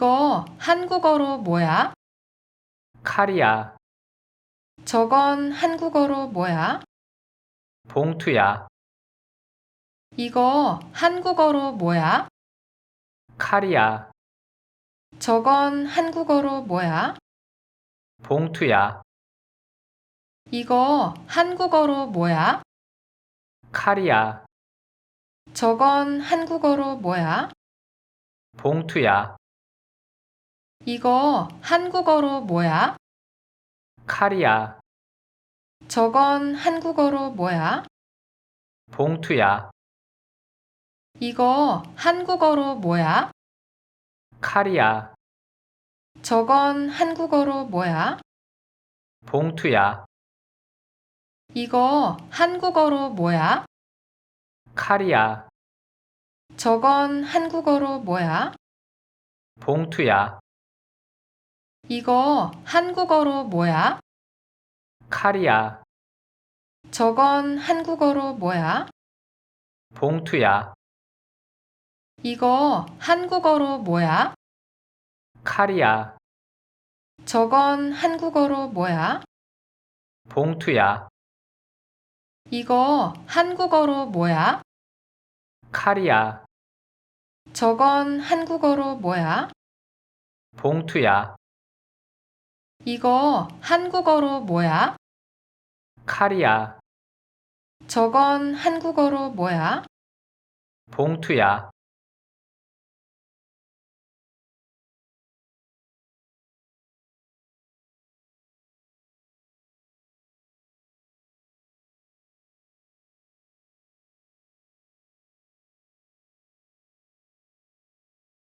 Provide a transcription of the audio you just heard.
이거 한국어로 뭐야? 칼이야, 저건 한국어로 뭐야? 봉투야, 이거 한국어로 뭐야? 칼이야, 저건 한국어로 뭐야? 봉투야, 이거 한국어로 뭐야? 칼이야, 저건 한국어로 뭐야? 봉투야, 이거 한국어로 뭐야? 칼이야, 저건 한국어로 뭐야? 봉투야, 이거 한국어로 뭐야? 칼이야, 저건 한국어로 뭐야? 봉투야, 이거 한국어로 뭐야? 칼이야, 저건 한국어로 뭐야? 봉투야, 이거 한국어로 뭐야? 칼이야, 저건 한국어로 뭐야? 봉투야, 이거 한국어로 뭐야? 칼이야, 저건 한국어로 뭐야? 봉투야, 이거 한국어로 뭐야? 칼이야, 저건 한국어로 뭐야? 봉투야, 이거 한국어로 뭐야? 칼이야, 저건 한국어로 뭐야? 봉투야,